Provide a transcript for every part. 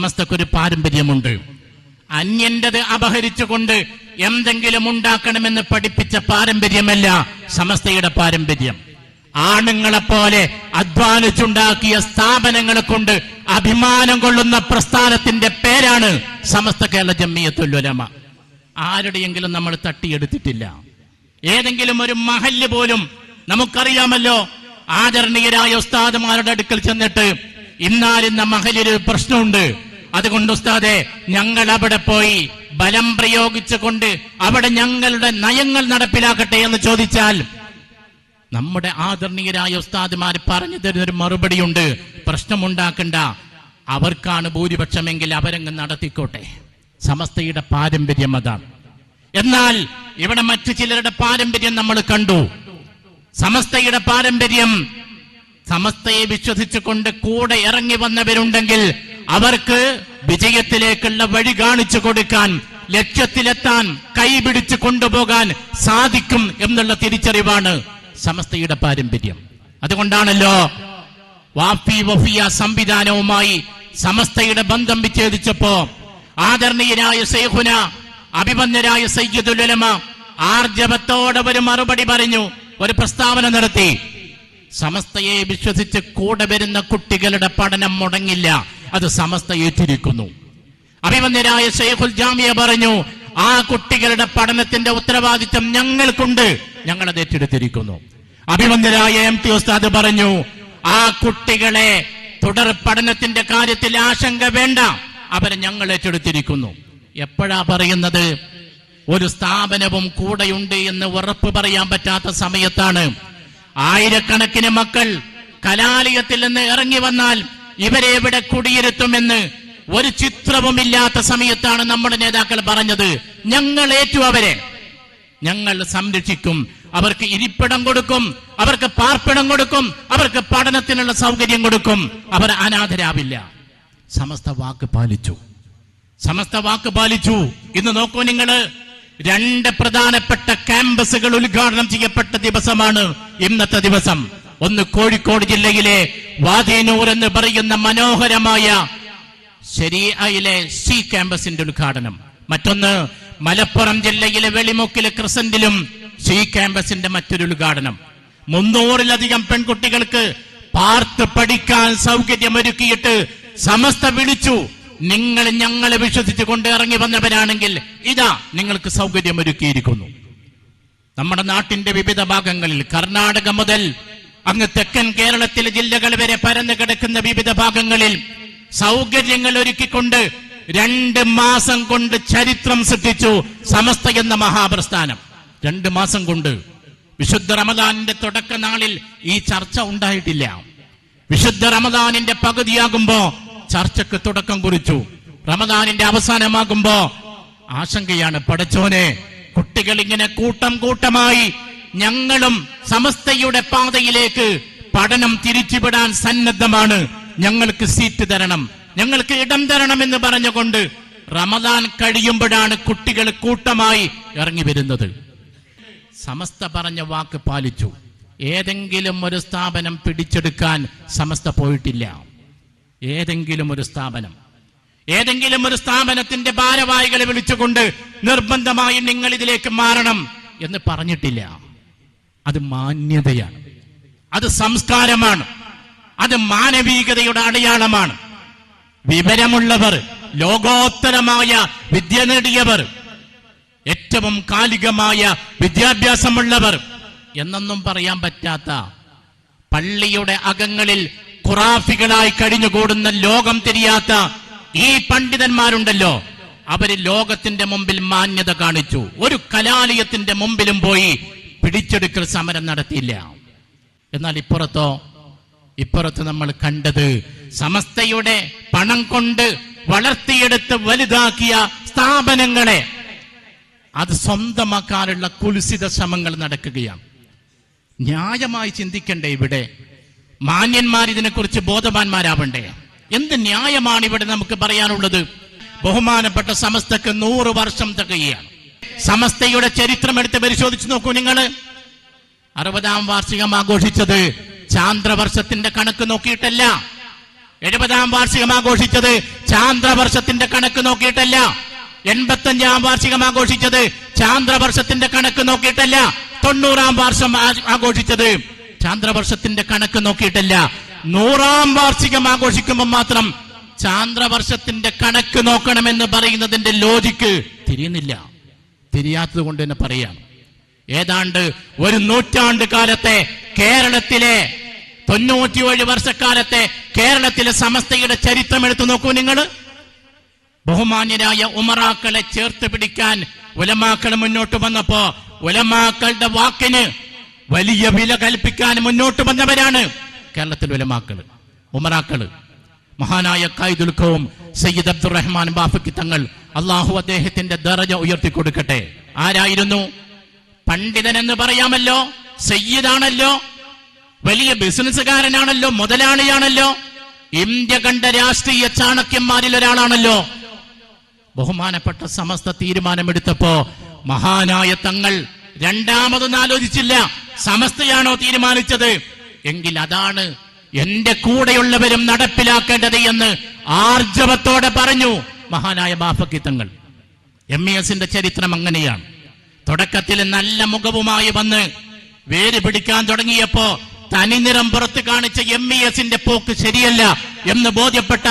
സമസ്തക്കൊരു പാരമ്പര്യമുണ്ട്. അന്യന്റത് അപഹരിച്ചുകൊണ്ട് എന്തെങ്കിലും ഉണ്ടാക്കണമെന്ന് പഠിപ്പിച്ച പാരമ്പര്യമല്ല സമസ്തയുടെ പാരമ്പര്യം. ആണുങ്ങളെ പോലെ അധ്വാനിച്ചുണ്ടാക്കിയ സ്ഥാപനങ്ങളെ കൊണ്ട് അഭിമാനം കൊള്ളുന്ന പ്രസ്ഥാനത്തിന്റെ പേരാണ് സമസ്ത കേരള ജമ്മിയത്തുല്ലുലമ ആരുടെയെങ്കിലും നമ്മൾ തട്ടിയെടുത്തിട്ടില്ല. ഏതെങ്കിലും ഒരു മഹല്ല് പോലും നമുക്കറിയാമല്ലോ ആദരണീയരായ ഉസ്താദുമാരുടെ അടുക്കൽ ചെന്നിട്ട് ഇന്നാലിന്ന മഹലിൽ ഒരു പ്രശ്നമുണ്ട്. അതുകൊണ്ട് ഉസ്താദെ ഞങ്ങൾ അവിടെ പോയി ബലം പ്രയോഗിച്ചുകൊണ്ട് അവിടെ ഞങ്ങളുടെ നയങ്ങൾ നടപ്പിലാക്കട്ടെ എന്ന് ചോദിച്ചാൽ നമ്മുടെ ആദരണീയരായ ഉസ്താദുമാർ പറഞ്ഞു തരുന്നൊരു മറുപടിയുണ്ട്. പ്രശ്നമുണ്ടാക്കണ്ട. അവർക്കാണ് ഭൂരിപക്ഷമെങ്കിൽ അവരങ്ങ് നടത്തിക്കോട്ടെ. സമസ്തയുടെ പാരമ്പര്യം അതാണ്. എന്നാൽ ഇവിടെ മറ്റു ചിലരുടെ പാരമ്പര്യം നമ്മൾ കണ്ടു. സമസ്തയുടെ പാരമ്പര്യം സമസ്തയെ വിശ്വസിച്ചുകൊണ്ട് കൂടെ ഇറങ്ങി വന്നവരുണ്ടെങ്കിൽ അവർക്ക് വിജയത്തിലേക്കുള്ള വഴി കാണിച്ചു കൊടുക്കാൻ ലക്ഷ്യത്തിലെത്താൻ കൈപിടിച്ച് കൊണ്ടുപോകാൻ സാധിക്കും എന്നുള്ള തിരിച്ചറിവാണ് സമസ്തയുടെ പാരമ്പര്യം. അതുകൊണ്ടാണല്ലോ വാഫി വഫിയ സംവിധാനവുമായി സമസ്തയുടെ ബന്ധം വിച്ഛേദിച്ചപ്പോ ആദരണീയനായ സൈഹുന അഭിമന്യരായ സയ്യദുലമ ആർജവത്തോടെ ഒരു മറുപടി പറഞ്ഞു ഒരു പ്രസ്താവന നടത്തി. സമസ്തയെ വിശ്വസിച്ച് കൂടെ വരുന്ന കുട്ടികളുടെ പഠനം മുടങ്ങില്ല. അത് സമസ്ത ഏറ്റിരിക്കുന്നു അഭിമന്യരായ ഷെയ്ഖുൽ ജാമിയ പറഞ്ഞു ആ കുട്ടികളുടെ പഠനത്തിന്റെ ഉത്തരവാദിത്തം ഞങ്ങൾക്കുണ്ട്. ഞങ്ങൾ അത് ഏറ്റെടുത്തിരിക്കുന്നു. അഭിമന്യരായ എം ടി ഉസ്താദ് പറഞ്ഞു ആ കുട്ടികളെ തുടർ പഠനത്തിന്റെ കാര്യത്തിൽ ആശങ്ക വേണ്ട. അവരെ ഞങ്ങൾ ഏറ്റെടുത്തിരിക്കുന്നു. എപ്പോഴാ പറയുന്നത്? ഒരു സ്ഥാപനവും കൂടെയുണ്ട് എന്ന് ഉറപ്പ് പറയാൻ പറ്റാത്ത സമയത്താണ്. ആയിരക്കണക്കിന് മക്കൾ കലാലയത്തിൽ നിന്ന് ഇറങ്ങി വന്നാൽ ഇവരെ ഇവിടെ കുടിയിരുത്തുമെന്ന് ഒരു ചിത്രവുമില്ലാത്ത സമയത്താണ് നമ്മുടെ നേതാക്കൾ പറഞ്ഞത്. ഞങ്ങൾ ഏറ്റു അവരെ. ഞങ്ങൾ സംരക്ഷിക്കും. അവർക്ക് ഇരിപ്പിടം കൊടുക്കും. അവർക്ക് പാർപ്പിടം കൊടുക്കും. അവർക്ക് പഠനത്തിനുള്ള സൗകര്യം കൊടുക്കും. അവർ അനാഥരാവില്ല. സമസ്ത വാക്ക് പാലിച്ചു. സമസ്ത വാക്ക് പാലിച്ചു. ഇന്ന് നോക്കൂ നിങ്ങൾ രണ്ട് പ്രധാനപ്പെട്ട ക്യാമ്പസുകൾ ഉദ്ഘാടനം ചെയ്യപ്പെട്ട ദിവസമാണ് ഇന്നത്തെ ദിവസം. ഒന്ന് കോഴിക്കോട് ജില്ലയിലെ വാതേനൂർ എന്ന് പറയുന്ന മനോഹരമായ ശരിയയിലെ സി ക്യാമ്പസിന്റെ ഉദ്ഘാടനം. മറ്റൊന്ന് മലപ്പുറം ജില്ലയിലെ വെളിമുക്കിലെ ക്രിസന്റിലും സി ക്യാമ്പസിന്റെ മറ്റൊരു ഉദ്ഘാടനം. മുന്നൂറിലധികം പെൺകുട്ടികൾക്ക് പാർത്ത് പഠിക്കാൻ സൗകര്യമൊരുക്കിയിട്ട് സമസ്ത വിളിച്ചു. നിങ്ങൾ ഞങ്ങളെ വിശ്വസിച്ച് കൊണ്ട് ഇറങ്ങി വന്നവരാണെങ്കിൽ ഇതാ നിങ്ങൾക്ക് സൗകര്യമൊരുക്കിയിരിക്കുന്നു. നമ്മുടെ നാട്ടിന്റെ വിവിധ ഭാഗങ്ങളിൽ കർണാടക മുതൽ അങ്ങ് തെക്കൻ കേരളത്തിലെ ജില്ലകൾ വരെ പരന്നു കിടക്കുന്ന വിവിധ ഭാഗങ്ങളിൽ സൗകര്യങ്ങൾ ഒരുക്കിക്കൊണ്ട് രണ്ട് മാസം കൊണ്ട് ചരിത്രം സൃഷ്ടിച്ചു സമസ്ത എന്ന മഹാപ്രസ്ഥാനം. രണ്ട് മാസം കൊണ്ട്. വിശുദ്ധ റമദാനിന്റെ തുടക്ക നാളിൽ ഈ ചർച്ച ഉണ്ടായിട്ടില്ല. വിശുദ്ധ റമദാനിന്റെ പകുതിയാകുമ്പോ ചർച്ചക്ക് തുടക്കം കുറിച്ചു. റമദാനിന്റെ അവസാനമാകുമ്പോ ആശങ്കയാണ്. പടച്ചോനെ കുട്ടികൾ ഇങ്ങനെ കൂട്ടം കൂട്ടമായി ഞങ്ങളും സമസ്തയുടെ പാതയിലേക്ക് പഠനം തിരിച്ചുവിടാൻ സന്നദ്ധമാണ്. ഞങ്ങൾക്ക് സീറ്റ് തരണം. ഞങ്ങൾക്ക് ഇടം തരണം എന്ന് പറഞ്ഞുകൊണ്ട് റമദാൻ കഴിയുമ്പോഴാണ് കുട്ടികൾ കൂട്ടമായി ഇറങ്ങി വരുന്നത്. സമസ്ത പറഞ്ഞ വാക്ക് പാലിച്ചു. ഏതെങ്കിലും ഒരു സ്ഥാപനം പിടിച്ചെടുക്കാൻ സമസ്ത പോയിട്ടില്ല. ഏതെങ്കിലും ഒരു സ്ഥാപനം. ഏതെങ്കിലും ഒരു സ്ഥാപനത്തിന്റെ ഭാരവാഹികളെ വിളിച്ചുകൊണ്ട് നിർബന്ധമായും നിങ്ങൾ ഇതിലേക്ക് മാറണം എന്ന് പറഞ്ഞിട്ടില്ല. അത് മാന്യതയാണ്. അത് സംസ്കാരമാണ്. അത് മാനവികതയുടെ അടയാളമാണ്. വിവരമുള്ളവർ ലോകോത്തരമായ വിദ്യ നേടിയവർ ഏറ്റവും കാലികമായ വിദ്യാഭ്യാസമുള്ളവർ എന്നൊന്നും പറയാൻ പറ്റാത്ത പള്ളിയുടെ അകങ്ങളിൽ ഖുറാഫികളായി കഴിഞ്ഞുകൂടുന്ന ലോകം തിരിയാത്ത ഈ പണ്ഡിതന്മാരുണ്ടല്ലോ. അവർ ലോകത്തിന്റെ മുമ്പിൽ മാന്യത കാണിച്ചു. ഒരു കലാലയത്തിന്റെ മുമ്പിലും പോയി പിടിച്ചെടുക്കൽ സമരം നടത്തിയില്ല. എന്നാൽ ഇപ്പുറത്തോ ഇപ്പുറത്ത് നമ്മൾ കണ്ടത് സമസ്തയുടെ പണം കൊണ്ട് വളർത്തിയെടുത്ത് വലുതാക്കിയ സ്ഥാപനങ്ങളെ. അത് സ്വന്തമാക്കാനുള്ള കുലുസിത ശ്രമങ്ങൾ നടക്കുകയാണ്. ന്യായമായി ചിന്തിക്കണ്ടേ ഇവിടെ. മാന്യന്മാർ ഇതിനെക്കുറിച്ച് ബോധവാന്മാരാവണ്ടേ? എന്ത് ന്യായമാണ് ഇവിടെ നമുക്ക് പറയാനുള്ളത്? ബഹുമാനപ്പെട്ട സമസ്തക്ക് നൂറ് വർഷം തികയാണ് സമസ്തയുടെ ചരിത്രം എടുത്ത് പരിശോധിച്ച് നോക്കൂ നിങ്ങൾ അറുപതാം വാർഷികം ആഘോഷിച്ചത് ചാന്ദ്രവർഷത്തിന്റെ കണക്ക് നോക്കിയിട്ടല്ല. എഴുപതാം വാർഷികം ആഘോഷിച്ചത് ചാന്ദ്രവർഷത്തിന്റെ കണക്ക് നോക്കിയിട്ടല്ല. എൺപത്തഞ്ചാം വാർഷികം ആഘോഷിച്ചത് ചാന്ദ്രവർഷത്തിന്റെ കണക്ക് നോക്കിയിട്ടല്ല. തൊണ്ണൂറാം വർഷം ആഘോഷിച്ചത് ചാന്ദ്രവർഷത്തിന്റെ കണക്ക് നോക്കിയിട്ടല്ല. നൂറാം വാർഷികം ആഘോഷിക്കുമ്പോൾ മാത്രം ചാന്ദ്രവർഷത്തിന്റെ കണക്ക് നോക്കണമെന്ന് പറയുന്നതിന്റെ ലോജിക്ക് തിരിയുന്നില്ല. തിരിയാത്തത് കൊണ്ട് തന്നെ പറയാം. ഏതാണ്ട് ഒരു നൂറ്റാണ്ട് കാലത്തെ കേരളത്തിലെ തൊണ്ണൂറ്റിയേഴ് വർഷക്കാലത്തെ കേരളത്തിലെ സമസ്തയുടെ ചരിത്രം എടുത്തു നോക്കൂ നിങ്ങൾ ബഹുമാന്യരായ ഉമറാക്കളെ ചേർത്ത് പിടിക്കാൻ ഉലമാക്കൾ മുന്നോട്ട് വന്നപ്പോ ഉലമാക്കളുടെ വാക്കിന് വലിയ വില കൽപ്പിക്കാൻ മുന്നോട്ട് വന്നവരാണ് കേരളത്തിലെ ഉലമാക്കൾ ഉമറാക്കൾ. മഹാനായ കായ്ദുൽഖവും സയ്യിദ് അബ്ദുറഹ്മാൻ ബാഫക്കി തങ്ങൾ അള്ളാഹു അദ്ദേഹത്തിന്റെ ദറജ ഉയർത്തിക്കൊടുക്കട്ടെ. ആരായിരുന്നു? പണ്ഡിതൻ എന്ന് പറയാമല്ലോ സയ്യിദാണല്ലോ വലിയ ബിസിനസ്സുകാരനാണല്ലോ മുതലാളിയാണല്ലോ ഇന്ത്യ കണ്ട രാഷ്ട്രീയ ചാണക്യന്മാരിൽ ഒരാളാണല്ലോ. ബഹുമാനപ്പെട്ട സമസ്ത തീരുമാനമെടുത്തപ്പോ മഹാനായ തങ്ങൾ രണ്ടാമതൊന്നും ആലോചിച്ചില്ല സമസ്തയാണോ തീരുമാനിച്ചത്? എങ്കിൽ അതാണ് എന്റെ കൂടെയുള്ളവരും നടപ്പിലാക്കേണ്ടത് എന്ന് ആർജവത്തോടെ പറഞ്ഞു. മഹാനായ ബാഫക്കിത്തങ്ങൾ എം ഇ എസിന്റെ ചരിത്രം അങ്ങനെയാണ്. തുടക്കത്തിൽ നല്ല മുഖവുമായി വന്ന് വേര് പിടിക്കാൻ തുടങ്ങിയപ്പോ തനിനിറം പുറത്ത് കാണിച്ച എം ഇ എസിന്റെ പോക്ക് ശരിയല്ല എന്ന് ബോധ്യപ്പെട്ട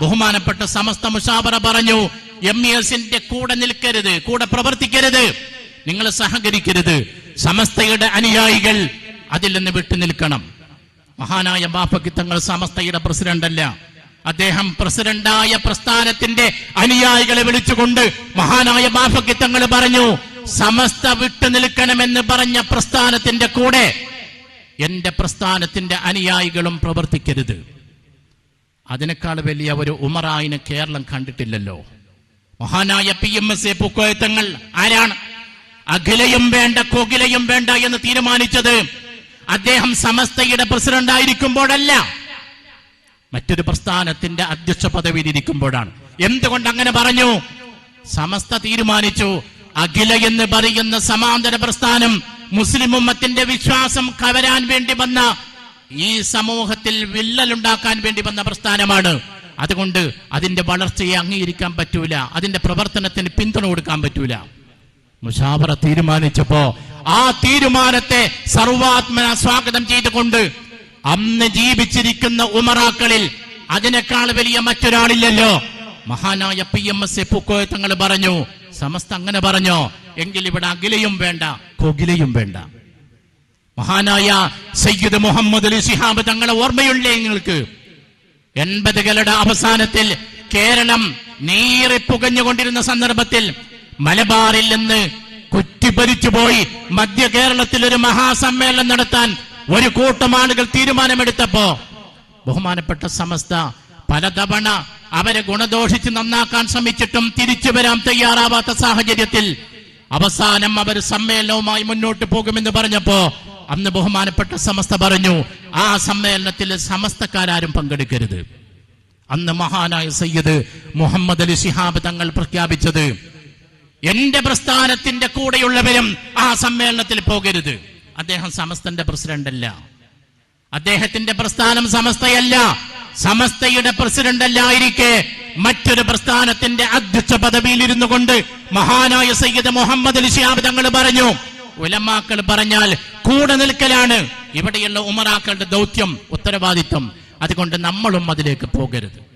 ബഹുമാനപ്പെട്ട സമസ്ത മുഷാബറ പറഞ്ഞു എം ഇ എസിന്റെ കൂടെ നിൽക്കരുത് കൂടെ പ്രവർത്തിക്കരുത് നിങ്ങൾ സഹകരിക്കരുത് സമസ്തയുടെ അനുയായികൾ അതിൽ നിന്ന് വിട്ടു നിൽക്കണം. മഹാനായ ബാപ്പക്കിത്തങ്ങൾ സമസ്തയുടെ പ്രസിഡന്റ് അല്ല അദ്ദേഹം പ്രസിഡന്റായ പ്രസ്ഥാനത്തിന്റെ അനുയായികളെ വിളിച്ചുകൊണ്ട് മഹാനായ ബാഫക്കി തങ്ങൾ പറഞ്ഞു സമസ്ത വിട്ടു നിൽക്കണമെന്ന് പറഞ്ഞ പ്രസ്ഥാനത്തിന്റെ കൂടെ എന്റെ പ്രസ്ഥാനത്തിന്റെ അനുയായികളും പ്രവർത്തിക്കരുത്. അതിനേക്കാൾ വലിയ ഒരു ഉമറായിനെ കേരളം കണ്ടിട്ടില്ലല്ലോ. മഹാനായ P M S A Pookoya Thangal ആരാണ്? അഖിലയും വേണ്ട കോകിലയും വേണ്ട എന്ന് തീരുമാനിച്ചത് അദ്ദേഹം സമസ്തയുടെ പ്രസിഡന്റ് ആയിരിക്കുമ്പോഴല്ല മറ്റൊരു പ്രസ്ഥാനത്തിന്റെ അധ്യക്ഷ പദവിയിൽ ഇരിക്കുമ്പോഴാണ്. എന്തുകൊണ്ട് അങ്ങനെ പറഞ്ഞു? സമസ്ത തീരുമാനിച്ചു. അഖില എന്ന് പറയുന്ന സമാന്തര പ്രസ്ഥാനം മുസ്ലിം ഉമ്മത്തിന്റെ വിശ്വാസം കവരാൻ വേണ്ടി വന്ന ഈ സമൂഹത്തിൽ വിള്ളലുണ്ടാക്കാൻ വേണ്ടി വന്ന പ്രസ്ഥാനമാണ്. അതുകൊണ്ട് അതിന്റെ വളർച്ചയെ അംഗീകരിക്കാൻ പറ്റൂല. അതിന്റെ പ്രവർത്തനത്തിന് പിന്തുണ കൊടുക്കാൻ പറ്റൂല. മുഷാവറ തീരുമാനിച്ചപ്പോ ആ തീരുമാനത്തെ സർവാത്മന സ്വാഗതം ചെയ്തുകൊണ്ട് അന്ന് ജീവിച്ചിരിക്കുന്ന ഉമറാക്കളിൽ അതിനേക്കാൾ വലിയ മറ്റൊരാളില്ലല്ലോ. മഹാനായ P M S A Pookoya Thangal പറഞ്ഞു സമസ്ത അങ്ങനെ പറഞ്ഞോ എങ്കിൽ ഇവിടെ അഖിലയും വേണ്ട കൊകിലയും വേണ്ട. മഹാനായ സയ്യിദ് മുഹമ്മദ് അലി സിഹാബ് തങ്ങളെ ഓർമ്മയുള്ളേ നിങ്ങൾക്ക്? എൺപതുകളുടെ അവസാനത്തിൽ കേരളം നീറി പുകഞ്ഞുകൊണ്ടിരുന്ന സന്ദർഭത്തിൽ മലബാറിൽ നിന്ന് കുറ്റിപ്പരിച്ചുപോയി മധ്യ കേരളത്തിൽ ഒരു മഹാസമ്മേളനം നടത്താൻ ഒരു കൂട്ടം ആളുകൾ തീരുമാനമെടുത്തപ്പോ ബഹുമാനപ്പെട്ട സമസ്ത പലതവണ അവരെ ഗുണദോഷിച്ച് നന്നാക്കാൻ ശ്രമിച്ചിട്ടും തിരിച്ചു വരാൻ തയ്യാറാവാത്ത സാഹചര്യത്തിൽ അവസാനം അവർ സമ്മേളനവുമായി മുന്നോട്ട് പോകുമെന്ന് പറഞ്ഞപ്പോ അന്ന് ബഹുമാനപ്പെട്ട സമസ്ത പറഞ്ഞു ആ സമ്മേളനത്തിൽ സമസ്തക്കാരും പങ്കെടുക്കരുത്. അന്ന് മഹാനായ സയ്യദ് മുഹമ്മദ് അലി ശിഹാബ് തങ്ങൾ പ്രഖ്യാപിച്ചത് എന്റെ പ്രസ്ഥാനത്തിന്റെ കൂടെയുള്ളവരും ആ സമ്മേളനത്തിൽ പോകരുത്. അദ്ദേഹം സമസ്തന്റെ പ്രസിഡന്റല്ല. അദ്ദേഹത്തിന്റെ പ്രസ്ഥാനം സമസ്തയല്ല. സമസ്തയുടെ പ്രസിഡന്റ് അല്ലായിരിക്കെ മറ്റൊരു പ്രസ്ഥാനത്തിന്റെ അധ്യക്ഷ പദവിയിൽ ഇരുന്നു കൊണ്ട് മഹാനായ സയ്യിദ് മുഹമ്മദ് ശിഹാബ് തങ്ങൾ പറഞ്ഞു ഉലമാക്കൾ പറഞ്ഞാൽ കൂടെ നിൽക്കലാണ്. ഇവിടെയുള്ള ഉമറാക്കളുടെ ദൗത്യം ഉത്തരവാദിത്വം. അതുകൊണ്ട് നമ്മളും അതിലേക്ക് പോകരുത്.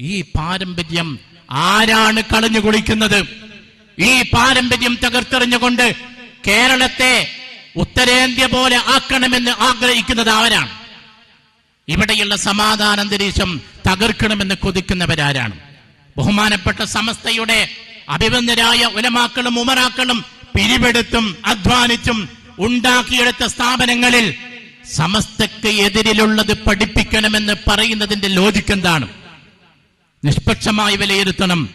ഈ പാരമ്പര്യം ആരാണ് കളഞ്ഞു കുളിക്കുന്നത്? ഈ പാരമ്പര്യം തകർത്തെറിഞ്ഞുകൊണ്ട് കേരളത്തെ ഉത്തരേന്ത്യ പോലെ ആക്കണമെന്ന് ആഗ്രഹിക്കുന്നത് ആരാണ്? ഇവിടെയുള്ള സമാധാന അന്തരീക്ഷം തകർക്കണമെന്ന് കൊതിക്കുന്നവരാരാണ്? ബഹുമാനപ്പെട്ട സമസ്തയുടെ അഭിബന്ധരായ ഉലമാക്കളും ഉമറാക്കളും പിരിവെടുത്തും അധ്വാനിച്ചും ഉണ്ടാക്കിയെടുത്ത സ്ഥാപനങ്ങളിൽ സമസ്തക്ക് എതിരിലുള്ളത് പഠിപ്പിക്കണമെന്ന് പറയുന്നതിന്റെ ലോജിക്ക് എന്താണ്? നിഷ്പക്ഷമായി വിലയിരുത്തണം.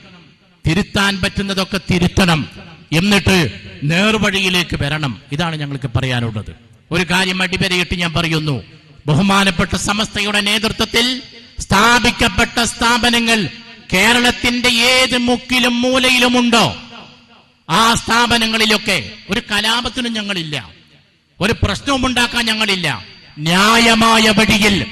തിരുത്താൻ പറ്റുന്നതൊക്കെ തിരുത്തണം. എന്നിട്ട് നേർവഴിയിലേക്ക് വരണം. ഇതാണ് ഞങ്ങൾക്ക് പറയാനുള്ളത്. ഒരു കാര്യം അടിവരയിട്ട് ഞാൻ പറയുന്നു. ബഹുമാനപ്പെട്ട സമസ്തയുടെ നേതൃത്വത്തിൽ സ്ഥാപിക്കപ്പെട്ട സ്ഥാപനങ്ങൾ കേരളത്തിന്റെ ഏത് മുക്കിലും മൂലയിലുമുണ്ടോ ആ സ്ഥാപനങ്ങളിലൊക്കെ ഒരു കലാപത്തിനും ഞങ്ങളില്ല. ഒരു പ്രശ്നവും ഉണ്ടാക്കാൻ ഞങ്ങളില്ല. ന്യായമായ വഴിയിൽ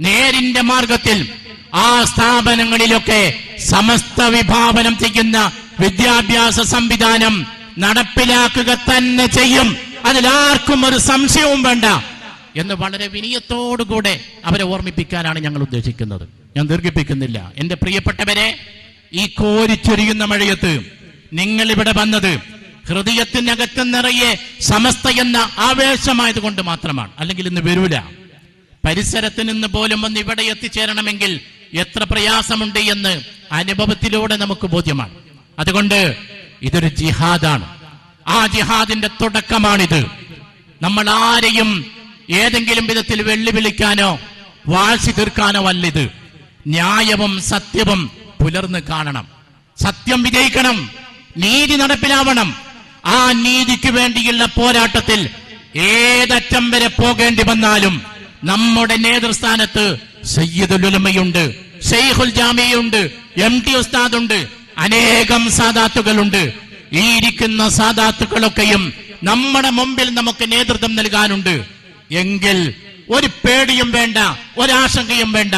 നേരിന്റെ മാർഗത്തിൽ ആ സ്ഥാപനങ്ങളിലൊക്കെ സമസ്ത വിഭാവനം ചെയ്യുന്ന വിദ്യാഭ്യാസ സംവിധാനം നടപ്പിലാക്കുക തന്നെ ചെയ്യും. അതിലാർക്കും ഒരു സംശയവും വേണ്ട. എന്ന് വളരെ വിനയത്തോടുകൂടെ അവരെ ഓർമ്മിപ്പിക്കാനാണ് ഞങ്ങൾ ഉദ്ദേശിക്കുന്നത്. ഞാൻ ദീർഘിപ്പിക്കുന്നില്ല. എന്റെ പ്രിയപ്പെട്ടവരെ ഈ കോരിച്ചൊരിയുന്ന മഴയത്ത് നിങ്ങൾ ഇവിടെ വന്നത് ഹൃദയത്തിനകത്ത് നിറയെ സമസ്ത എന്ന ആവേശമായത് കൊണ്ട് മാത്രമാണ്. അല്ലെങ്കിൽ ഇന്ന് വരൂല. പരിസരത്ത് നിന്ന് പോലും വന്ന് ഇവിടെ എത്തിച്ചേരണമെങ്കിൽ എത്ര പ്രയാസമുണ്ട് എന്ന് അനുഭവത്തിലൂടെ നമുക്ക് ബോധ്യമാണ്. അതുകൊണ്ട് ഇതൊരു ജിഹാദാണ്. ആ ജിഹാദിന്റെ തുടക്കമാണിത്. നമ്മൾ ആരെയും ഏതെങ്കിലും വിധത്തിൽ വെല്ലുവിളിക്കാനോ വാഴ്ച തീർക്കാനോ അല്ല ഇത് ന്യായവും സത്യവും പുലർന്ന് കാണണം. സത്യം വിജയിക്കണം. നീതി നടപ്പിലാവണം. ആ നീതിക്ക് വേണ്ടിയുള്ള പോരാട്ടത്തിൽ ഏതറ്റം വരെ പോകേണ്ടി വന്നാലും നമ്മുടെ നേതൃസ്ഥാനത്ത് സയ്യിദുൽ ഉലമയുണ്ട് ഷെയ്ഖുൽ ജാമിയുണ്ട് എം ടി ഉസ്താദുണ്ട് അനേകം സാദാത്തുകളുണ്ട്. ഈ ഇരിക്കുന്ന സാദാത്തുക്കളൊക്കെയും നമ്മുടെ മുമ്പിൽ നമുക്ക് നേതൃത്വം നൽകാനുണ്ട്. എങ്കിൽ ഒരു പേടിയും വേണ്ട ഒരാശങ്കയും വേണ്ട.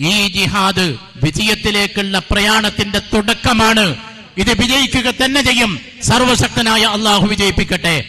ഈ ജിഹാദ് വിജയത്തിലേക്കുള്ള പ്രയാണത്തിന്റെ തുടക്കമാണ്. ഇത് വിജയിക്കുക തന്നെ ചെയ്യും. സർവശക്തനായ അള്ളാഹു വിജയിപ്പിക്കട്ടെ.